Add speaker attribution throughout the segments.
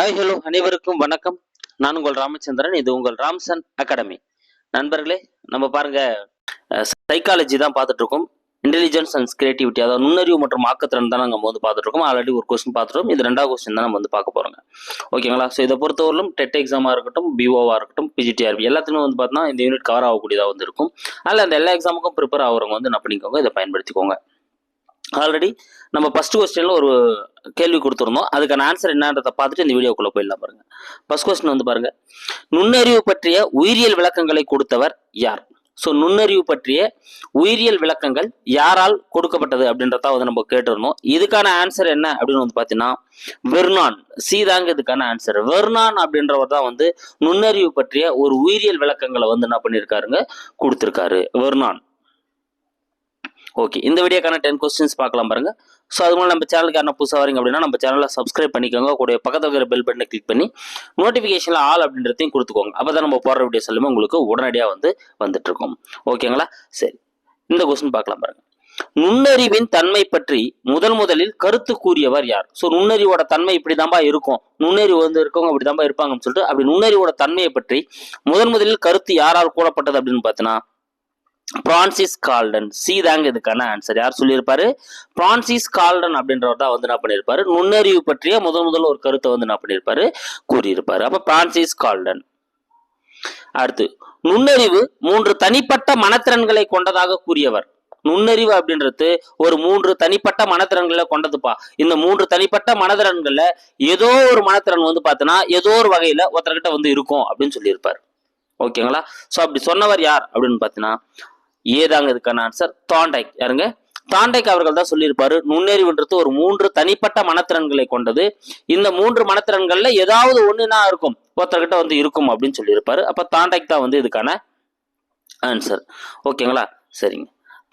Speaker 1: Hi hello அனைவருக்கும் வணக்கம். நான் உங்கள் ராமச்சந்திரன். இது உங்கள் ராம்சன் அகாடமி. நண்பர்களே நம்ம பாருங்க சைக்காலஜி தான் பார்த்துட்டு இருக்கோம் இன்டெலிஜென்ஸ் அண்ட் கிரியேட்டிவிட்டி அதாவது நுண்ணறிவு மற்றும் ஆக்கத்திறன் தான் நம்ம வந்து பார்த்துட்டு இருக்கோம் ஆல்ரெடி ஒரு கொஸ்டின் பார்த்துருக்கோம் இது ரெண்டாவது கொஸ்டின் தான் நம்ம வந்து பார்க்க போறோங்க. ஓகேங்களா? ஸோ இதை பொறுத்தவரையிலும் டெட் எக்ஸாமாக இருக்கட்டும் பிஓவாக இருக்கட்டும் பிஜிடிஆர்பி எல்லாத்துலையும் வந்து பார்த்தீங்கன்னா இந்த யூனிட் கவர் ஆகக்கூடியதாக வந்து இருக்கும். அதில் அந்த எல்லா எக்ஸாமுக்கும் ப்ரிப்பேர் ஆகிறவங்க வந்து என்ன பண்ணிக்கோங்க இதை பயன்படுத்திக்கோங்க. ஆல்ரெடி நம்ம ஃபர்ஸ்ட் கொஸ்டினில் ஒரு கேள்வி கொடுத்துருந்தோம். அதுக்கான ஆன்சர் என்னன்றதை பார்த்துட்டு இந்த வீடியோக்குள்ளே போயிடலாம் பாருங்கள் ஃபஸ்ட் கொஸ்டின் வந்து பாருங்கள் நுண்ணறிவு பற்றிய உயிரியல் விளக்கங்களை கொடுத்தவர் யார்? ஸோ நுண்ணறிவு பற்றிய உயிரியல் விளக்கங்கள் யாரால் கொடுக்கப்பட்டது அப்படின்றத வந்து நம்ம கேட்டிருந்தோம். இதுக்கான ஆன்சர் என்ன அப்படின்னு வந்து பார்த்தீங்கன்னா வெர்னான். சீதாங்க இதுக்கான ஆன்சர் வெர்னான் அப்படின்றவர் தான் வந்து நுண்ணறிவு பற்றிய ஒரு உயிரியல் விளக்கங்களை வந்து என்ன பண்ணியிருக்காருங்க கொடுத்துருக்காரு. வெர்னான். ஓகே இந்த வீடியோக்கான டென் கொஸ்டின்ஸ் பார்க்கலாம் பாருங்க. ஸோ அது மாதிரி நம்ம சேனலுக்கு யாரும் புதுசாக வரீங்க அப்படின்னா நம்ம சேனலை சப்ஸ்கிரைப் பண்ணிக்கோங்க. கூட பக்கத்தில் இருக்கிற பெல் பட்டனை கிளிக் பண்ணி நோட்டிஃபிகேஷனில் ஆல் அப்படின்றதையும் கொடுத்துக்கோங்க. அப்போ தான் நம்ம போடுற வீடியோஸ் எல்லாமே உங்களுக்கு உடனடியாக வந்து வந்துட்டுருக்கும். ஓகேங்களா சரி. இந்த கொஸ்டின் பார்க்கலாம் பாருங்க. நுண்ணறிவின் தன்மை பற்றி முதல் முதலில் கருத்து கூறியவர் யார்? ஸோ நுண்ணறிவோட தன்மை இப்படிதான்பா இருக்கும். நுண்ணறிவு வந்து இருக்கவங்க இப்படிதான்பா இருப்பாங்கன்னு சொல்லிட்டு அப்படி நுண்ணறிவோட தன்மையை பற்றி முதன் முதலில் கருத்து யாரால் கூறப்பட்டது அப்படின்னு பார்த்தீங்கன்னா பிரான்சிஸ் கால்டன். சி தாங்க இதுக்கான ஆன்சர் யார் சொல்லியிருப்பாரு? பிரான்சிஸ் கால்டன் அப்படின்றவர் தான் வந்து என்ன பண்ணியிருப்பாரு? நுண்ணறிவு பற்றிய முதல் முதல்ல ஒரு கருத்தை வந்து என்ன பண்ணியிருப்பாரு? கூறியிருப்பாரு. அப்ப பிரான்சிஸ் கால்டன். அடுத்து நுண்ணறிவு மூன்று தனிப்பட்ட மனத்திறன்களை கொண்டதாக கூறியவர். நுண்ணறிவு அப்படின்றது ஒரு மூன்று தனிப்பட்ட மனத்திறன்களை கொண்டதுப்பா. இந்த மூன்று தனிப்பட்ட மனதிறன்கள்ல ஏதோ ஒரு மனத்திறன் வந்து பார்த்தோன்னா ஏதோ ஒரு வகையில ஒருத்தர்கிட்ட வந்து இருக்கும் அப்படின்னு சொல்லியிருப்பாரு. ஓகேங்களா? ஸோ அப்படி சொன்னவர் யார் அப்படின்னு பார்த்தீங்கன்னா ஏதாங்க இதுக்கான ஆன்சர் தாண்டைக் யாருங்க? தாண்டைக் அவர்கள் தான் சொல்லியிருப்பாரு. நுண்ணறிவுன்றது ஒரு மூன்று தனிப்பட்ட மனத்திறன்களை கொண்டது. இந்த மூன்று மனத்திறன்கள்ல ஏதாவது ஒண்ணுனா இருக்கும். ஒருத்தர்கிட்ட வந்து இருக்கும் அப்படின்னு சொல்லியிருப்பாரு. அப்ப தாண்டைக் தான் வந்து இதுக்கான ஆன்சர் ஓகேங்களா? சரிங்க.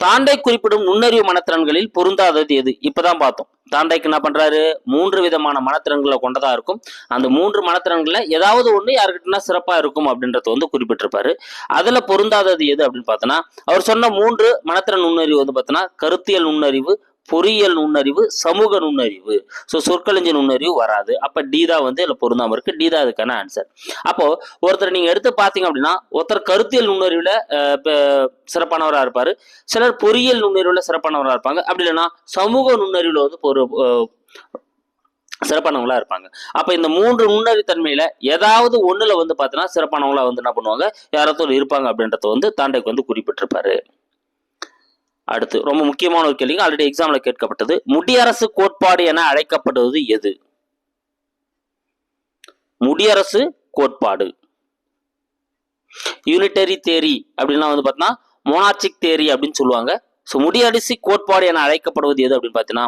Speaker 1: தாண்டை குறிப்பிடும் நுண்ணறிவு மனத்திறன்களில் பொருந்தாதது எது? இப்பதான் பார்த்தோம். தாண்டைக்கு என்ன பண்றாரு? மூன்று விதமான மனத்திறன்களை கொண்டதா இருக்கும். அந்த மூன்று மனத்திறன்கள்ல ஏதாவது ஒண்ணு யாருக்கிட்டனா சிறப்பா இருக்கும் அப்படின்றத வந்து குறிப்பிட்டிருப்பாரு. அதுல பொருந்தாதது எது அப்படின்னு பார்த்தோன்னா அவர் சொன்ன மூன்று மனத்திறன் நுண்ணறிவு வந்து பார்த்தோன்னா கருத்தியல் நுண்ணறிவு பொறியியல் நுண்ணறிவு சமூக நுண்ணறிவு. ஸோ சொற்களஞ்சி நுண்ணறிவு வராது. அப்போ டி தான் வந்து இதில் பொருந்தாமல் இருக்கு. டி தான் அதுக்கான ஆன்சர் அப்போ ஒருத்தர் நீங்கள் எடுத்து பார்த்தீங்க அப்படின்னா ஒருத்தர் கருத்தியல் நுண்ணறிவில் சிறப்பானவராக இருப்பார். சிலர் பொறியியல் நுண்ணறிவில் சிறப்பானவராக இருப்பாங்க. அப்படி இல்லைன்னா சமூக நுண்ணறிவில் வந்து ஒரு சிறப்பானவங்களா இருப்பாங்க. அப்ப இந்த மூன்று நுண்ணறிவுத்தன்மையில ஏதாவது ஒண்ணுல வந்து பாத்தீங்கன்னா சிறப்பானவங்களா வந்து என்ன பண்ணுவாங்க? யாராவது இருப்பாங்க அப்படின்றத வந்து தாண்டைக்கு வந்து குறிப்பிட்டிருப்பாரு. அடுத்து ரொம்ப முக்கியமான ஒரு கேள்விங்க. ஆல்ரெடி எக்ஸாம்ல கேட்கப்பட்டது. முடியரசு கோட்பாடு என அழைக்கப்படுவது எது? முடியரசு கோட்பாடு. யூனிட்டரி தேரி அப்படின்னா வந்து பார்த்தீங்கன்னா மோனார்ச்சிக் தேரி அப்படின்னு சொல்லுவாங்க. ஸோ முடியரசி கோட்பாடு என அழைக்கப்படுவது எது அப்படின்னு பார்த்தீங்கன்னா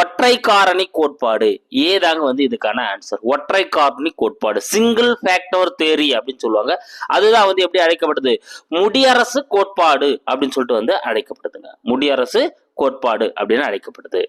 Speaker 1: ஒற்றை காரணி கோட்பாடு. ஏதாங்க வந்து இதுக்கான ஆன்சர் ஒற்றை காரணி கோட்பாடு. சிங்கிள் ஃபேக்டர் தேரி அப்படின்னு சொல்லுவாங்க. அதுதான் வந்து எப்படி அழைக்கப்படுது முடியரசு கோட்பாடு அப்படின்னு சொல்லிட்டு வந்து அழைக்கப்படுதுங்க முடியரசு கோட்பாடு அப்படின்னு அழைக்கப்படுது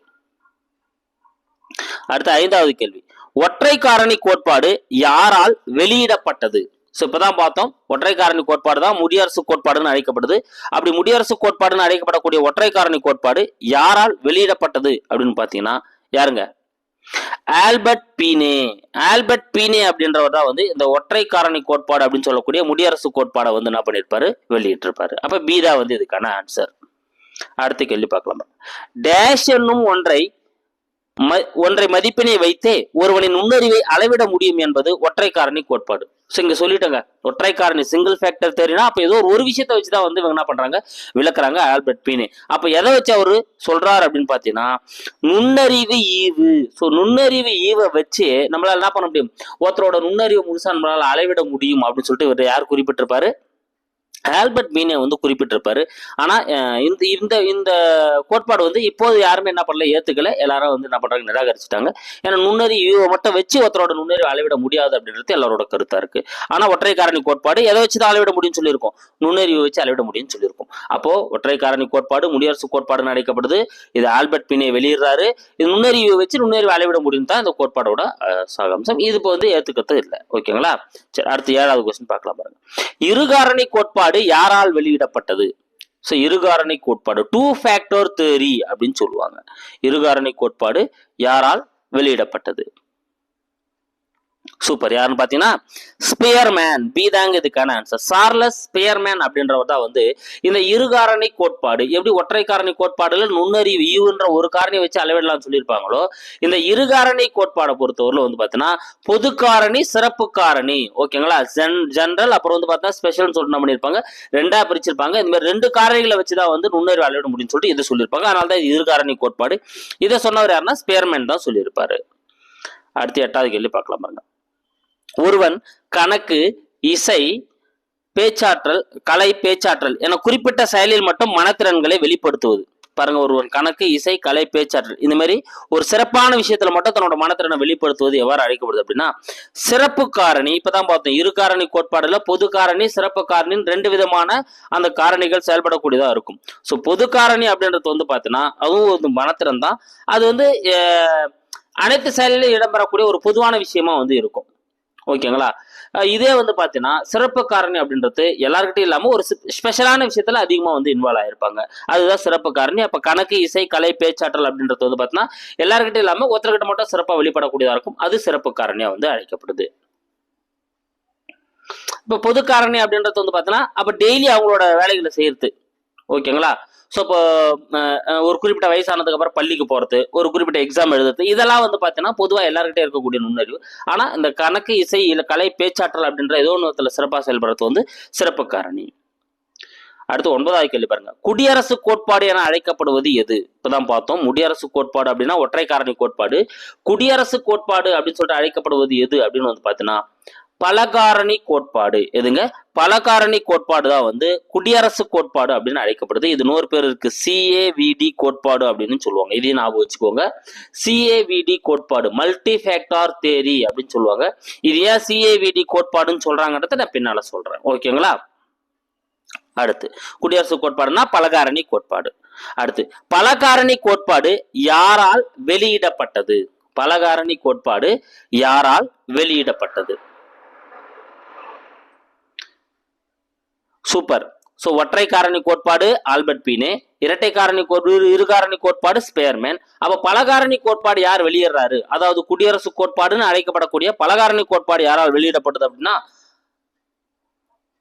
Speaker 1: அடுத்த ஐந்தாவது கேள்வி. ஒற்றை காரணி கோட்பாடு யாரால் வெளியிடப்பட்டது? ஸோ இப்போ தான் பார்த்தோம். ஒற்றை காரணி கோட்பாடு தான் முடியரசு கோட்பாடுன்னு அழைக்கப்படுது. அப்படி முடியரசு கோட்பாடுன்னு அழைக்கப்படக்கூடிய ஒற்றை காரணி கோட்பாடு யாரால் வெளியிடப்பட்டது அப்படின்னு பார்த்தீங்கன்னா யாருங்க? ஆல்பர்ட் பீனே. ஆல்பர்ட் பீனே அப்படின்றவர் தான் வந்து இந்த ஒற்றை காரணி கோட்பாடு அப்படின்னு சொல்லக்கூடிய முடியரசு கோட்பாடை வந்து என்ன பண்ணியிருப்பாரு? வெளியிட்டிருப்பாரு. அப்போ பீதா வந்து இதுக்கான ஆன்சர் அடுத்த கேள்வி பார்க்கலாம். டேஷ் என்னும் ஒன்றை ஒன்றை மதிப்பினை வைத்தே ஒருவனின் நுண்ணறிவை அளவிட முடியும் என்பது ஒற்றை காரணி கோட்பாடு. ஸோ இங்க சொல்லிட்டேங்க. ஒற்றை காரணி சிங்கிள் ஃபேக்டர் தெரியுனா அப்ப ஏதோ ஒரு விஷயத்தை வச்சு தான் வந்து இவங்க என்ன பண்றாங்க? விளக்குறாங்க ஆல்பர்ட் பீனே. அப்ப எதை வச்சு அவரு சொல்றாரு அப்படின்னு பாத்தீங்கன்னா நுண்ணறிவு ஈவு. ஸோ நுண்ணறிவு ஈவை வச்சு நம்மளால என்ன பண்ண முடியும்? ஒருத்தரோட நுண்ணறிவு முழுசா நம்மளால அளவிட முடியும் அப்படின்னு சொல்லிட்டு இவர் யார் குறிப்பிட்டிருப்பாரு? ஆல்பர்ட் மீனே வந்து குறிப்பிட்டிருப்பாரு. ஆனால் இந்த இந்த இந்த கோட்பாடு வந்து இப்போது யாருமே என்ன பண்ணல ஏற்றுக்கல எல்லாரும் வந்து என்ன பண்ணுறாங்க நிராகரிச்சுட்டாங்க. ஏன்னா நுண்ணறிவு மட்டும் வச்சு ஒருத்தரோட நுண்ணறிவு அளவிட முடியாது அப்படின்றது எல்லாரோட கருத்தாக இருக்குது ஆனால் ஒற்றை காரணி கோட்பாடு எதை வச்சு தான் அளவிட முடியும்னு சொல்லியிருக்கோம்? நுண்ணறிவு வச்சு அளவிட முடியும்னு சொல்லியிருக்கோம். அப்போ ஒற்றை காரணி கோட்பாடு முடியரசு கோட்பாடுன்னு அழைக்கப்படுது. இது ஆல்பர்ட் மீனை வெளியிடுறாரு. இது நுண்ணறிவு வச்சு நுண்ணறிவு அளவிட முடியும் தான் இந்த கோட்பாடோட சாகம்சம் இது இப்போ வந்து ஏற்றுக்கிறது இல்லை. ஓகேங்களா? சரி அடுத்து ஏழாவது கொஸ்டின் பார்க்கலாம் பாருங்க. இருகாரணி கோட்பாடு யாரால் வெளியிடப்பட்டது? ஸோ இருகாரணி கோட்பாடு. டூ ஃபேக்டர் தேரி அப்படின்னு சொல்லுவாங்க. இருகாரணி கோட்பாடு யாரால் வெளியிடப்பட்டது? சூப்பர் யாருன்னு பார்த்தீங்கன்னா ஸ்பியர்மேன் பி தாங்க இதுக்கான ஆன்சர் சார்லஸ் ஸ்பியர்மேன் அப்படின்றவர் தான் வந்து இந்த இருகாரணி கோட்பாடு. எப்படி ஒற்றை காரணி கோட்பாடுல நுண்ணறிவு ஈவுன்ற ஒரு காரணி வச்சு அளவிடலாம்னு சொல்லியிருப்பாங்களோ இந்த இருகாரணி கோட்பாடை பொறுத்தவரையில் வந்து பார்த்தீங்கன்னா பொது காரணி சிறப்பு காரணி. ஓகேங்களா ஜென் ஜென்ரல் அப்புறம் வந்து பார்த்தீங்கன்னா ஸ்பெஷல்னு சொல்லிட்டு என்ன பண்ணியிருப்பாங்க? ரெண்டா பிரிச்சிருப்பாங்க. இந்த மாதிரி ரெண்டு காரணிகளை வச்சு தான் வந்து நுண்ணறிவு அளவிட முடியும்னு சொல்லிட்டு இதை சொல்லியிருப்பாங்க. அதனால தான் இது இருகாரணி கோட்பாடு. இதை சொன்னவர் யாருன்னா ஸ்பேர்மேன் தான் சொல்லியிருப்பாரு. அடுத்து எட்டாவது கேள்வி பார்க்கலாம் பாருங்க. ஒருவன் கணக்கு இசை பேச்சாற்றல் கலை பேச்சாற்றல் என குறிப்பிட்ட செயலில் மட்டும் மனத்திறன்களை வெளிப்படுத்துவது. பாருங்க ஒருவன் கணக்கு இசை கலை பேச்சாற்றல் இந்த மாதிரி ஒரு சிறப்பான விஷயத்துல மட்டும் தன்னோட மனத்திறனை வெளிப்படுத்துவது எவ்வாறு அழைக்கப்படுது அப்படின்னா சிறப்பு காரணி இப்பதான் பார்த்தோம் இரு காரணி கோட்பாடுல பொது காரணி சிறப்பு காரணின்னு ரெண்டு விதமான அந்த காரணிகள் செயல்படக்கூடியதா இருக்கும். ஸோ பொது காரணி அப்படின்றது வந்து பார்த்தீங்கன்னா அதுவும் ஒரு மனத்திறன் தான். அது வந்து அனைத்து செயலிலும் இடம்பெறக்கூடிய ஒரு பொதுவான விஷயமா வந்து இருக்கும். ஓகேங்களா? இதே வந்து பார்த்தீங்கன்னா சிறப்பு காரணி அப்படின்றது எல்லாருக்கிட்டையும் இல்லாமல் ஒரு ஸ்பெஷலான விஷயத்தில் அதிகமாக வந்து இன்வால்வ் ஆயிருப்பாங்க. அதுதான் சிறப்பு காரணி. அப்போ கணக்கு இசை கலை பேச்சாற்றல் அப்படின்றது வந்து பார்த்தீங்கன்னா எல்லாருக்கிட்டையும் இல்லாமல் ஒருத்தர்கிட்ட மட்டும் சிறப்பாக வெளிப்படக்கூடியதாக இருக்கும். அது சிறப்பு காரணியாக வந்து அழைக்கப்படுது. இப்போ பொது காரணி அப்படின்றது வந்து பார்த்தீங்கன்னா அப்போ டெய்லி அவங்களோட வேலைகளை செய்யறது. ஓகேங்களா? ஸோ இப்போ அஹ், ஒரு குறிப்பிட்ட வயசானதுக்கு அப்புறம் பள்ளிக்கு போகிறது ஒரு குறிப்பிட்ட எக்ஸாம் எழுதுறது இதெல்லாம் வந்து பார்த்தீங்கன்னா பொதுவாக எல்லாருக்கிட்டே இருக்கக்கூடிய நுண்ணறிவு. ஆனால் இந்த கணக்கு இசை இல்லை கலை பேச்சாற்றல் அப்படின்ற ஏதோ ஒன்றுத்தில் சிறப்பாக செயல்படுறது வந்து சிறப்பு காரணி. அடுத்து ஒன்பதாவது கேள்வி பாருங்க. குடியரசு கோட்பாடு என அழைக்கப்படுவது எது? இப்பதான் பார்த்தோம். முடியரசு கோட்பாடு அப்படின்னா ஒற்றை காரணி கோட்பாடு. குடியரசு கோட்பாடு அப்படின்னு சொல்லிட்டு அழைக்கப்படுவது எது அப்படின்னு வந்து பார்த்தீங்கன்னா பலகாரணி கோட்பாடு. எதுங்க? பலகாரணி கோட்பாடு தான் வந்து குடியரசு கோட்பாடு அப்படின்னு அழைக்கப்படுது. இது நூறு பேர் இருக்கு. சிஏவிடி கோட்பாடு அப்படின்னு சொல்லுவாங்க. இதையும் ஞாபகம் வச்சுக்கோங்க. சிஏவிடி கோட்பாடு. மல்டி ஃபேக்டார் தேரி அப்படின்னு சொல்லுவாங்க. இது ஏன் சிஏவிடி கோட்பாடுன்னு சொல்றாங்கன்றத நான் பின்னால சொல்றேன். ஓகேங்களா அடுத்து குடியரசு கோட்பாடுனா பலகாரணி கோட்பாடு. அடுத்து பலகாரணி கோட்பாடு யாரால் வெளியிடப்பட்டது? பலகாரணி கோட்பாடு யாரால் வெளியிடப்பட்டது? சூப்பர். ஸோ ஒற்றை காரணி கோட்பாடு ஆல்பர்ட் பீனே. இரட்டை காரணி கோட்பாடு இரு காரணி கோட்பாடு ஸ்பேர்மேன். அப்போ பலகாரணி கோட்பாடு யார் வெளியிடுறாரு? அதாவது குடியரசு கோட்பாடுன்னு அழைக்கப்படக்கூடிய பலகாரணி கோட்பாடு யாரால் வெளியிடப்பட்டது அப்படின்னா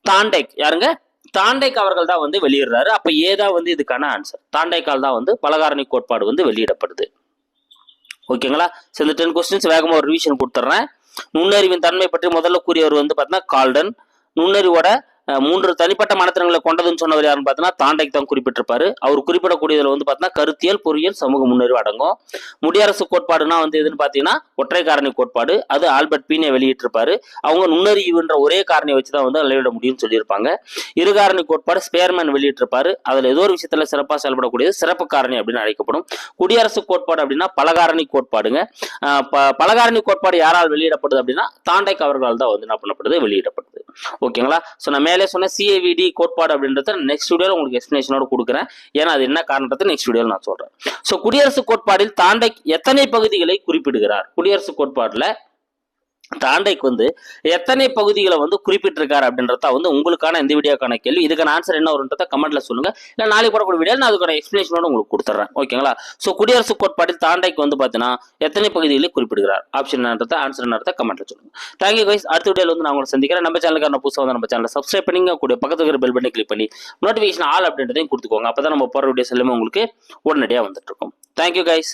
Speaker 1: தாண்டேக். யாருங்க? தாண்டைக் அவர்கள் தான் வந்து வெளியிடுறாரு. அப்ப ஏதாவது வந்து இதுக்கான ஆன்சர் தாண்டைக்கால் தான் வந்து பலகாரணி கோட்பாடு வந்து வெளியிடப்படுது. ஓகேங்களா? சில இந்த டென் கொஸ்டின்ஸ் வேகமாக ஒரு ரிவிஷன் கொடுத்துட்றேன். நுண்ணறிவின் தன்மை பற்றி முதல்ல கூறியவர் வந்து பார்த்தீங்கன்னா கால்டன். நுண்ணறிவோட மூன்று தனிப்பட்ட மனத்திறங்களை கொண்டதுன்னு சொன்னவர் யாருன்னு பார்த்தீங்கன்னா தாண்டைக்கு தான் குறிப்பிட்டிருப்பாரு. அவர் குறிப்பிடக்கூடியதில் வந்து பார்த்தீங்கன்னா கருத்தியல் பொறியியல் சமூக முன்னறிவு அடங்கும். முடியரசு கோட்பாடுனா வந்து எதுன்னு பார்த்தீங்கன்னா ஒற்றை காரணி கோட்பாடு. அது ஆல்பர்ட் பீனே வெளியிட்டிருப்பாரு. அவங்க நுண்ணறிவுன்ற ஒரே காரணியை வச்சு தான் வந்து அளவிட முடியும்னு சொல்லியிருப்பாங்க. இரு காரணி கோட்பாடு ஸ்பேர்மேன் வெளியிட்டிருப்பாரு. அதில் ஏதோ ஒரு விஷயத்துல சிறப்பாக செயல்படக்கூடியது சிறப்பு காரணி அப்படின்னு அழைக்கப்படும். குடியரசு கோட்பாடு அப்படின்னா பலகாரணி கோட்பாடுங்க. ப- பலகாரணி கோட்பாடு யாரால் வெளியிடப்படுது அப்படின்னா தாண்டைக் அவர்களால் தான் வந்து என்ன பண்ணப்படுது? வெளியிடப்படுது. ஓகேங்களா? ஸோ நான் மேலே சொன்ன சிஏவிடி கோட்பாடு அப்படின்றத நெக்ஸ்ட் வீடியோவில் உங்களுக்கு எக்ஸ்பிளேஷனோட கொடுக்குறேன். ஏன்னா அது என்ன காரணத்தை நெக்ஸ்ட் வீடியோவில் நான் சொல்றேன். ஸோ குடியரசு கோட்பாடில் தாண்டைக் எத்தனை பகுதிகளை குறிப்பிடுகிறார்? குடியரசு கோட்பாடுல தாண்டைக்கு வந்து எத்தனை பகுதிகளை வந்து குறிப்பிட்டிருக்காரு அப்படின்றத வந்து உங்களுக்கான இந்த வீடியோக்கான கேள்வி. இதுக்கான ஆன்சர் என்ன வரும்ன்றத கமெண்ட்ல சொல்லுங்க. இல்லை நாளைக்கு போடக்கூடிய வீடியோ நான் அதுக்கான எக்ஸ்பிளேஷனோட உங்களுக்கு கொடுத்துட்றேன் ஓகேங்களா ஸோ குடியரசு கோட்பாட்டில் தாண்டைக்கு வந்து பார்த்தீங்கன்னா எத்தனை பகுதிகளை குறிப்பிடுகிறார்? ஆப்ஷன் என்னன்றத ஆன்சர் என்னன்றத கமெண்ட்ல சொல்லுங்க. தேங்க்யூ கைஸ் அடுத்த வீடியோவில் வந்து நான் உங்களை சந்திக்கிறேன். நம்ம சேனலுக்கான புதுசாக வந்து நம்ம சேனலை சப்ஸ்கிரைப் பண்ணிங்க கூட பக்கத்துக்கு இருக்கிற பெல் பட்டனை கிளிக் பண்ணி நோட்டிஃபிகேஷன் ஆல் அப்படின்றதையும் கொடுத்துக்கோங்க. அப்போ தான் நம்ம போகிற வீடியோஸ் எல்லாமே உங்களுக்கு உடனடியாக வந்துட்டு இருக்கும். Thank you guys